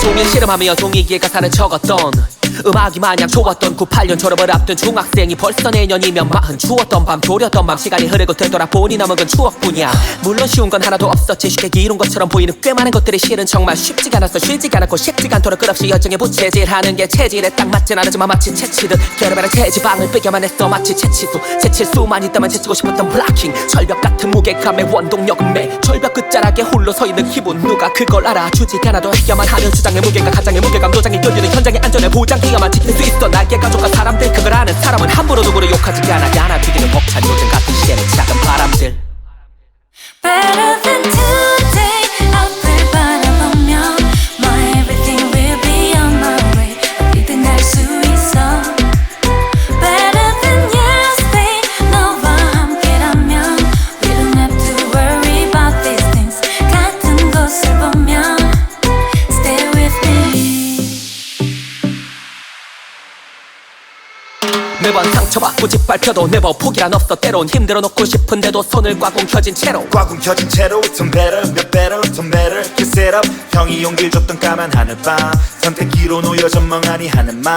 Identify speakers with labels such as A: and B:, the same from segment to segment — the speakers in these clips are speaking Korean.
A: 종일 씨름하며 종이기에 가사를 적었던 음악이 마냥 좋았던 98년 졸업을 앞둔 중학생이 벌써 내년이면 마흔 추웠던 밤 졸였던 밤 시간이 흐르고 되돌아보니 남은 건 추억뿐이야. 물론 쉬운 건 하나도 없었지. 쉽게 이룬 것처럼 보이는 꽤 많은 것들이 실은 정말 쉽지가 않았어. 쉬지가 않았고 식지가 않도록 끝없이 열정에 부채질하는 게 체질에 딱 맞진 않았지만 마치 채치듯 결합하는 체지방을 빼겨만 했어. 마치 채치수 채칠 수만 있다면 채치고 싶었던 블락킹 철벽 같은 무게감의 원동력은 매 철벽 끝자락에 홀로 서 있는 기분. 누가 그걸 알아주지 않아도 해야만 하는 주장의 무게가 가장의 무게감 도장이 끌리는 현장의 안전을 보장 해야만 지킬 수 있어 나의 가족과 사람들 그걸 아는 사람은 함부로 누구를 욕하지 않아. 않아 튀기는 벅찬 요즘 같은 시대의 작은 바람들 매번 상처받고 짓밟혀도 네버 포기란 없어. 때론 힘들어 놓고 싶은데도 손을 꽉 움켜진 채로.
B: 꽉 움켜진 채로 좀 better 몇 배로 좀 better. Kiss it up. 형이 용기를 줬던 까만 하늘밤 선택기로 놓여져 멍하니 하는 말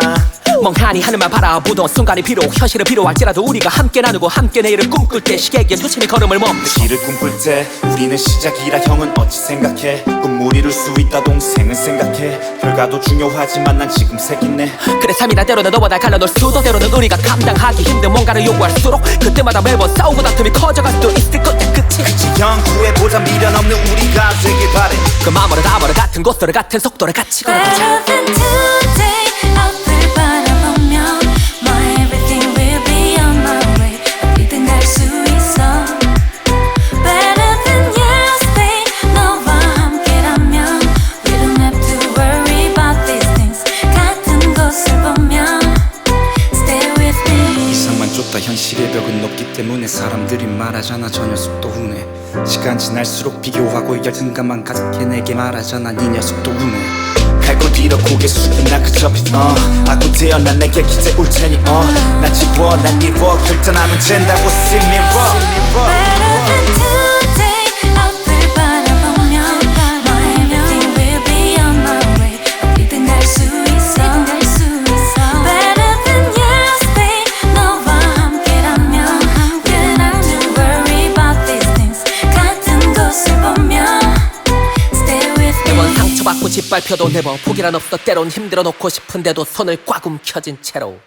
A: 멍하니 하늘만 바라보던 순간이 비록 현실을 필요할지라도 우리가 함께 나누고 함께 내일을 꿈꿀 때 시계에 조심히 걸음을 멈추
B: 길을 꿈꿀 때 우리는 시작이라 형은 어찌 생각해? 꿈을 이룰 수 있다 동생은 생각해. 결과도 중요하지만 난 지금 색있네.
A: 그래 삶이란 때로는 너와 날 갈라놓을 수도 때로는 우리 가 감당하기 힘든 뭔가를 요구할수록 그때마다 매번 싸우고 다툼이 커져갈 수도 있을 거야 그치?
B: 형 구해 보자 미련 없는 우리가 되길 바래.
A: 그 마음으로 다음으로 같은 곳으로 같은 속도를 같이 걸어가자
C: 쫓다. 현실의 벽은 높기 때문에 사람들이 말하잖아. 저 녀석도 우네. 시간 지날수록 비교하고 열등감만 가득해 내게 말하잖아. 네 녀석도 우네.
B: 갈곳 잃어 고개 숙여 나 그저 어. 아구 되어 난 내게 기대 울 테니 어나 지워 난 입어 결단하면 된다고 see me raw
A: 상처받고 짓밟혀도 네버 포기란 없어 때론 힘들어 놓고 싶은데도 손을 꽉 움켜진 채로